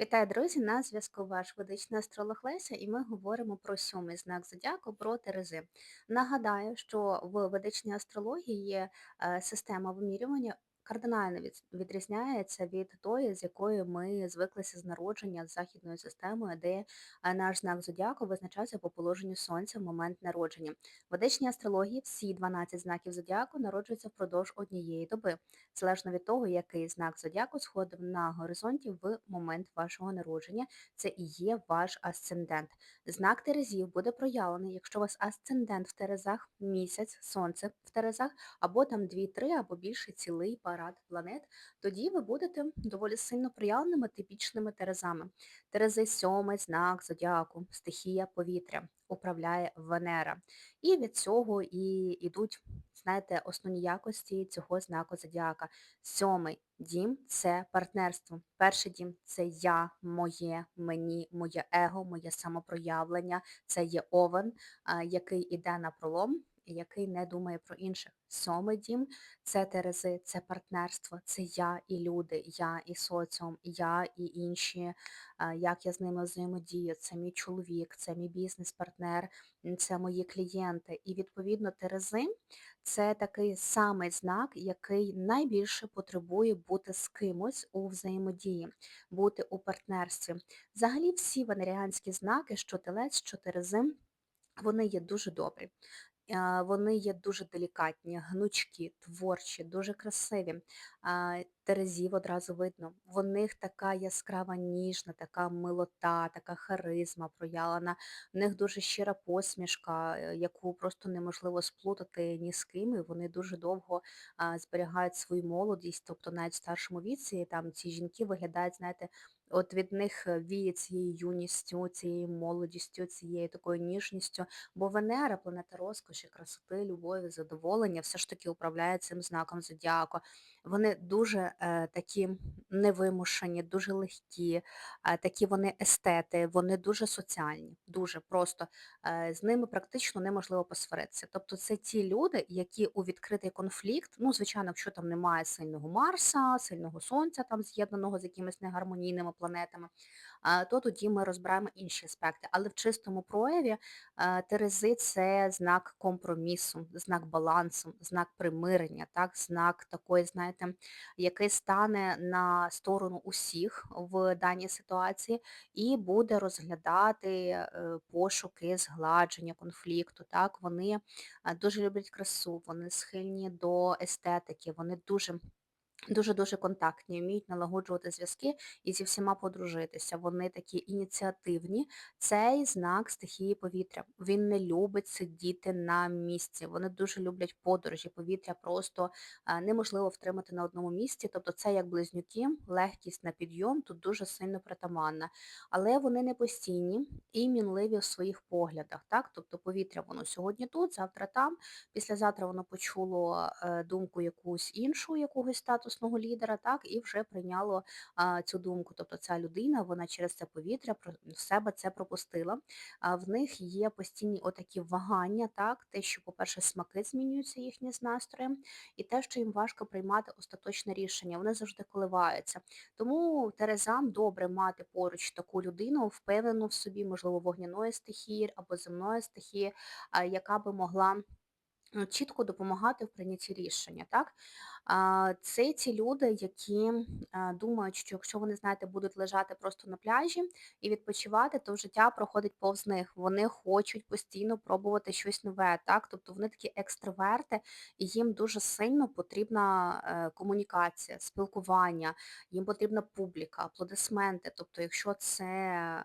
Вітаю, друзі! На зв'язку ваш ведичний астролог Леся, і ми говоримо про сьомий знак зодіаку, про Терези. Нагадаю, що в ведичній астрології є е, система вимірювання кардинально від- відрізняється від тої, з якою ми звиклися з народження з західною системою, де наш знак зодіаку визначався по положенню сонця в момент народження. В ведичній астрології всі 12 знаків зодіаку народжуються впродовж однієї доби залежно від того, який знак зодіаку сходив на горизонті в момент вашого народження. Це і є ваш асцендент. Знак Терезів буде проявлений, якщо у вас асцендент в Терезах, місяць, сонце в Терезах, або там 2-3, або більше цілий парад планет, тоді ви будете доволі сильно проявленими типічними Терезами. Терези сьомий знак зодіаку, стихія повітря, управляє Венера. І від цього і йдуть знаєте, основні якості цього знаку зодіака. Сьомий дім це партнерство. Перший дім це я, моє, мені, моє его, моє самопроявлення. Це є овен, який іде на пролом, який не думає про інших. Сьомий дім це терези, це партнерство, це я і люди, я і соціум, я і інші, як я з ними взаємодію, це мій чоловік, це мій бізнес-партнер, це мої клієнти. І відповідно терези це такий самий знак, який найбільше потребує бути з кимось у взаємодії, бути у партнерстві. Взагалі всі венеріанські знаки, що телець, що терези, вони є дуже добрі. Вони є дуже делікатні, гнучкі, творчі, дуже красиві. Терезів одразу видно. В них така яскрава ніжна, така милота, така харизма проявлена. В них дуже щира посмішка, е, яку просто неможливо сплутати ні з ким. і Вони дуже довго а, зберігають свою молодість, тобто навіть в старшому віці там ці жінки виглядають, знаєте, от від них е, віє цією юністю, цією молодістю, цією такою ніжністю. Бо Венера, планета розкоші, красоти, любові, задоволення, все ж таки управляє цим знаком зодіаку. Вони дуже е, такі невимушені, дуже легкі, такі вони естети, вони дуже соціальні, дуже просто е, з ними практично неможливо посваритися. Тобто це ті люди, які у відкритий конфлікт, ну, звичайно, якщо там немає сильного Марса, сильного Сонця, там з'єднаного з якимись негармонійними планетами, то тоді ми розбираємо інші аспекти. Але в чистому прояві Терези це знак компромісу, знак балансу, знак примирення, так, знак такої, знаєте, який стане на сторону усіх в даній ситуації і буде розглядати е, пошуки, згладження конфлікту. Так, Вони дуже люблять красу, вони схильні до естетики, вони дуже Дуже-дуже контактні, вміють налагоджувати зв'язки і зі всіма подружитися. Вони такі ініціативні. Цей знак стихії повітря. Він не любить сидіти на місці. Вони дуже люблять подорожі. Повітря просто неможливо втримати на одному місці. Тобто це як близнюки, легкість на підйом тут дуже сильно притаманна. Але вони не постійні і мінливі в своїх поглядах. Так? Тобто повітря воно сьогодні тут, завтра там, післязавтра воно почуло е, думку якусь іншу, якогось статусу статусного лідера, так, і вже прийняло а, цю думку. Тобто ця людина, вона через це повітря в себе це пропустила. А в них є постійні отакі вагання, так, те, що, по-перше, смаки змінюються їхні з настроєм, і те, що їм важко приймати остаточне рішення, вони завжди коливаються. Тому Терезам добре мати поруч таку людину, впевнену в собі, можливо, вогняної стихії або земної стихії, яка би могла. Ну, чітко допомагати в прийнятті рішення. Так? Це ті люди, які думають, що якщо вони, знаєте, будуть лежати просто на пляжі і відпочивати, то життя проходить повз них. Вони хочуть постійно пробувати щось нове. Так? Тобто вони такі екстраверти, і їм дуже сильно потрібна е, комунікація, спілкування, їм потрібна публіка, аплодисменти. Тобто, якщо це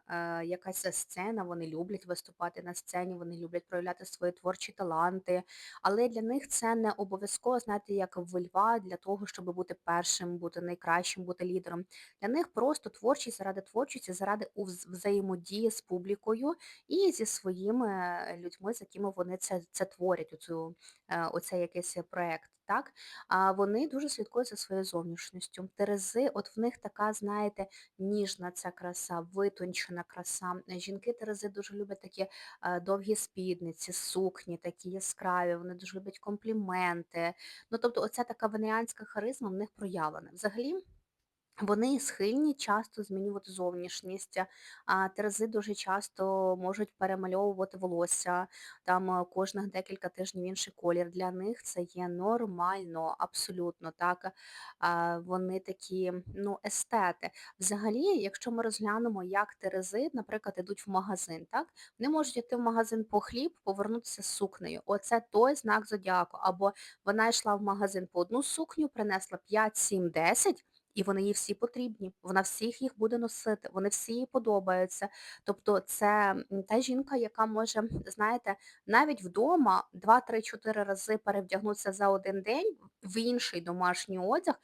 е, якась сцена, вони люблять виступати на сцені, вони люблять проявляти свої творчі таланти але для них це не обов'язково, знаєте, як в Льва, для того, щоб бути першим, бути найкращим, бути лідером. Для них просто творчість заради творчості, заради взаємодії з публікою і зі своїми е, людьми, з якими вони це це творять, оцю, е, оцей якийсь проєкт. Так? А вони дуже слідкують за своєю зовнішністю. Терези, от в них така, знаєте, ніжна ця краса, витончена краса. Жінки Терези дуже люблять такі е, довгі спідниці, сукні, такі яскраві, вони дуже люблять компліменти. Ну, тобто, оця така венеанська харизма в них проявлена. Взагалі, Вони схильні часто змінювати зовнішність, а терези дуже часто можуть перемальовувати волосся, там е, кожних декілька тижнів інший колір. Для них це є нормально, абсолютно так. А, Вони такі, ну, естети. Взагалі, якщо ми розглянемо, як терези, наприклад, ідуть в магазин, так, вони можуть йти в магазин по хліб, повернутися з сукнею. Оце той знак зодіаку. Або вона йшла в магазин по одну сукню, принесла 5, 7, 10, і вони їй всі потрібні. Вона всіх їх буде носити, вони всі їй подобаються. Тобто це, та жінка, яка може, знаєте, навіть вдома 2, 3, 4 рази перевдягнутися за один день в інший домашній одяг,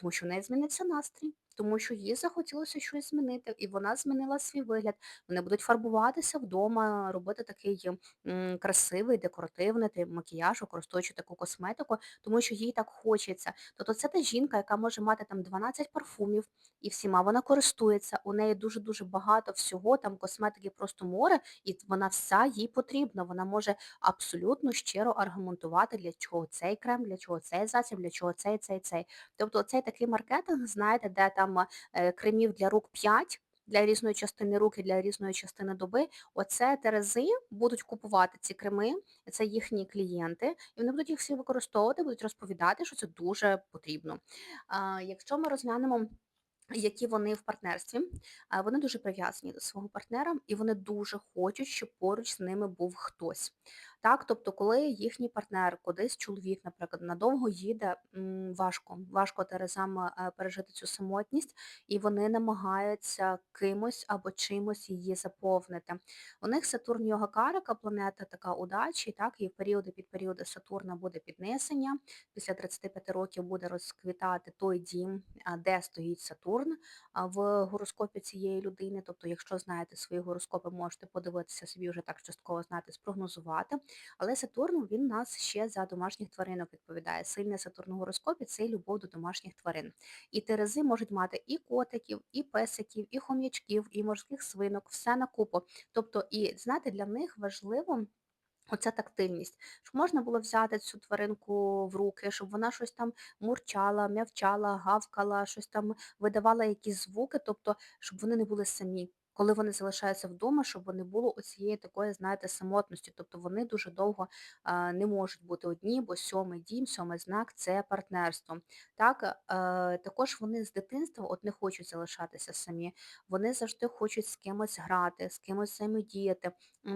тому що в неї зміниться настрій, тому що їй захотілося щось змінити, і вона змінила свій вигляд. Вони будуть фарбуватися вдома, робити такий, м, красивий, декоративний макіяж, використовуючи таку косметику, тому що їй так хочеться. Тобто це та жінка, яка може мати там 12 парфумів, і всіма вона користується. У неї дуже-дуже багато всього, там косметики просто море, і вона вся їй потрібна. Вона може абсолютно щиро аргументувати, для чого цей крем, для чого цей засіб, для чого цей, цей, цей. Тобто цей такий маркетинг, знаєте, де там е, кремів для рук 5, для різної частини руки, для різної частини доби, оце терези будуть купувати ці креми, це їхні клієнти, і вони будуть їх всі використовувати, будуть розповідати, що це дуже потрібно. Якщо ми розглянемо які вони в партнерстві, вони дуже прив'язані до свого партнера, і вони дуже хочуть, щоб поруч з ними був хтось. Так, тобто, коли їхній партнер, кудись чоловік, наприклад, надовго їде, важко, важко терезам е, пережити цю самотність, і вони намагаються кимось або чимось її заповнити. У них Сатурн йога карика, планета така удачі, так, і в періоди під періоди Сатурна буде піднесення. Після 35 років буде розквітати той дім, де стоїть Сатурн в гороскопі цієї людини. Тобто, якщо знаєте свої гороскопи, можете подивитися собі вже так частково знати, спрогнозувати. Але Сатурн він нас ще за домашніх тваринок відповідає. Сильний Сатурн у гороскопі це любов до домашніх тварин. І терези можуть мати і котиків, і песиків, і хом'ячків, і морських свинок, все на купу. Тобто, і знаєте, для них важливо. Оця тактильність, щоб можна було взяти цю тваринку в руки, щоб вона щось там мурчала, м'явчала, гавкала, щось там видавала якісь звуки, тобто, щоб вони не були самі. Коли вони залишаються вдома, щоб не було оцієї такої, знаєте, самотності. Тобто вони дуже довго не можуть бути одні, бо сьомий дім, сьомий знак це партнерство. Так, е, також вони з дитинства от не хочуть залишатися самі. Вони завжди хочуть з кимось грати, з кимось взаємодіяти.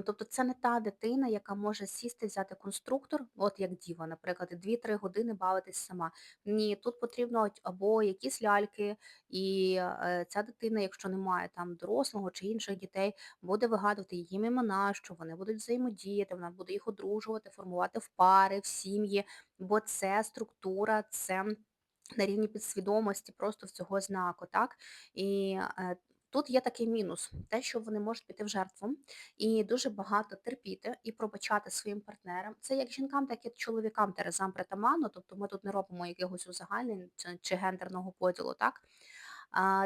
Тобто це не та дитина, яка може сісти, взяти конструктор, от як діва, наприклад, і 2-3 години бавитись сама. Ні, тут потрібно або якісь ляльки, і е, ця дитина, якщо немає там дорослого чи інших дітей, буде вигадувати їм імена, що вони будуть взаємодіяти, вона буде їх одружувати, формувати в пари, в сім'ї, бо це структура, це на рівні підсвідомості просто в цього знаку, так? І е, тут є такий мінус, те, що вони можуть піти в жертву і дуже багато терпіти і пробачати своїм партнерам. Це як жінкам, так і чоловікам терезам притаманно, тобто ми тут не робимо якихось узагальнень чи, чи гендерного поділу, так?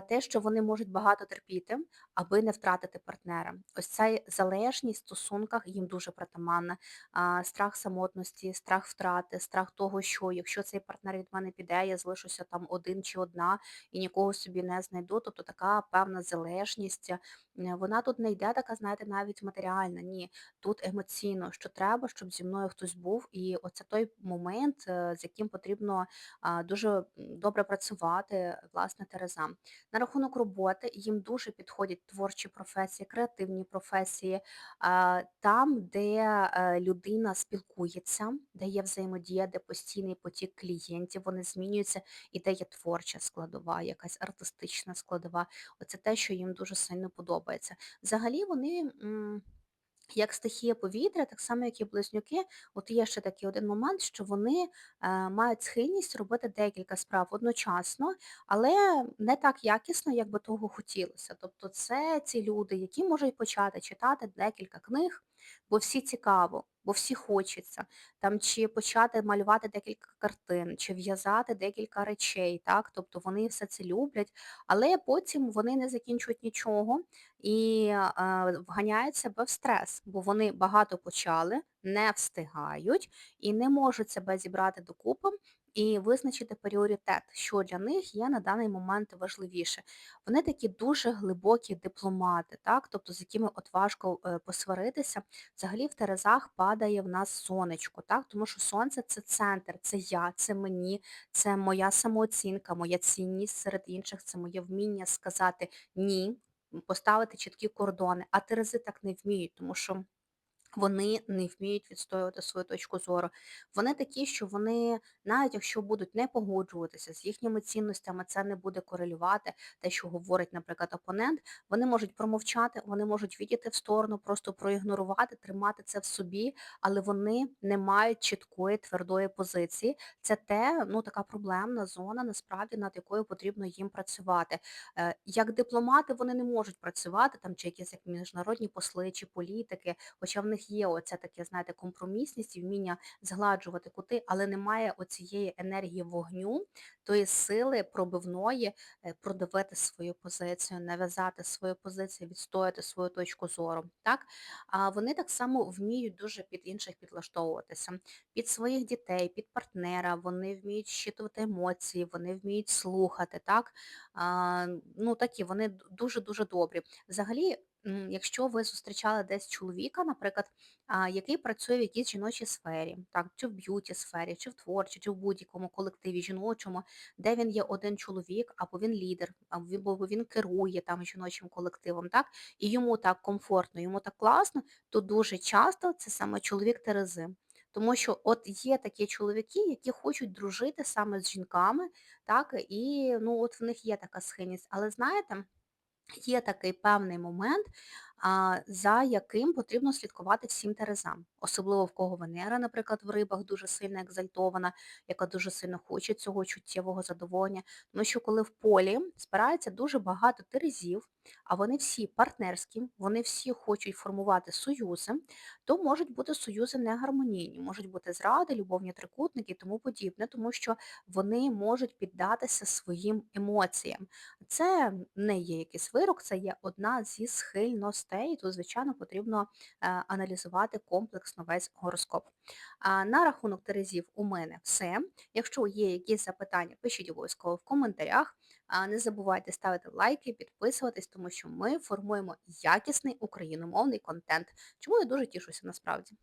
Те, що вони можуть багато терпіти, аби не втратити партнера. Ось ця залежність в стосунках їм дуже притаманна. Страх самотності, страх втрати, страх того, що якщо цей партнер від мене піде, я залишуся там один чи одна і нікого собі не знайду. Тобто така певна залежність. е, Вона тут не йде така, знаєте, навіть матеріальна. Ні, тут емоційно, що треба, щоб зі мною хтось був. І оце той момент, е, з яким потрібно дуже добре працювати, власне, терезам. На рахунок роботи їм дуже підходять творчі професії, креативні професії, там, де е, людина спілкується, де є взаємодія, де постійний потік клієнтів, вони змінюються, і де є творча складова, якась артистична складова. Оце те, що їм дуже сильно подобається. Взагалі вони. Як стихія повітря, так само, як і близнюки, от є ще такий один момент, що вони е, мають схильність робити декілька справ одночасно, але не так якісно, як би того хотілося. Тобто це ці люди, які можуть почати читати декілька книг, бо всі цікаво, бо всі хочеться, там, чи почати малювати декілька картин, чи в'язати декілька речей, так? Тобто вони все це люблять, але потім вони не закінчують нічого, і, е, вганяють себе в стрес, бо вони багато почали, не встигають і не можуть себе зібрати докупи і визначити пріоритет, що для них є на даний момент важливіше. Вони такі дуже глибокі дипломати, так, тобто з якими от важко е, посваритися. Взагалі в Терезах падає в нас сонечко, так, тому що сонце це центр, це я, це мені, це моя самооцінка, моя цінність серед інших, це моє вміння сказати ні, поставити чіткі кордони. А Терези так не вміють, тому що вони не вміють відстоювати свою точку зору. Вони такі, що вони, навіть якщо будуть не погоджуватися з їхніми цінностями, це не буде корелювати те, що говорить, наприклад, опонент. Вони можуть промовчати, вони можуть відійти в сторону, просто проігнорувати, тримати це в собі, але вони не мають чіткої твердої позиції. Це те, ну така проблемна зона, насправді над якою потрібно їм працювати. Е, Як дипломати вони не можуть працювати там, чи якісь як міжнародні посли, чи політики, хоча в них є оця таке, знаєте, компромісність і вміння згладжувати кути, але немає оцієї енергії вогню, тої сили пробивної е, продавити свою позицію, нав'язати свою позицію, відстояти свою точку зору. Так? А вони так само вміють дуже під інших підлаштовуватися, під своїх дітей, під партнера, вони вміють щитувати емоції, вони вміють слухати. Так? А, ну такі вони дуже-дуже добрі. Взагалі Якщо ви зустрічали десь чоловіка, наприклад, який працює в якійсь жіночій сфері, так, чи в б'юті сфері, чи в творчій, чи в будь-якому колективі жіночому, де він є один чоловік, або він лідер, або він керує там жіночим колективом, так, і йому так комфортно, йому так класно, то дуже часто це саме чоловік Терези. Тому що от є такі чоловіки, які хочуть дружити саме з жінками, так, і ну от в них є така схильність. Але знаєте, Є такий певний момент, за яким потрібно слідкувати всім терезам. Особливо в кого Венера, наприклад, в рибах дуже сильно екзальтована, яка дуже сильно хоче цього чуттєвого задоволення. Тому що коли в полі збирається дуже багато терезів, а вони всі партнерські, вони всі хочуть формувати союзи, то можуть бути союзи негармонійні, можуть бути зради, любовні трикутники і тому подібне, тому що вони можуть піддатися своїм емоціям. Це не є якийсь вирок, це є одна зі схильностей, тут, звичайно, потрібно е, аналізувати комплексно весь гороскоп. На рахунок терезів у мене все. Якщо є якісь запитання, пишіть обов'язково в коментарях. Не забувайте ставити лайки, підписуватись, тому що ми формуємо якісний україномовний контент, чому я дуже тішуся насправді.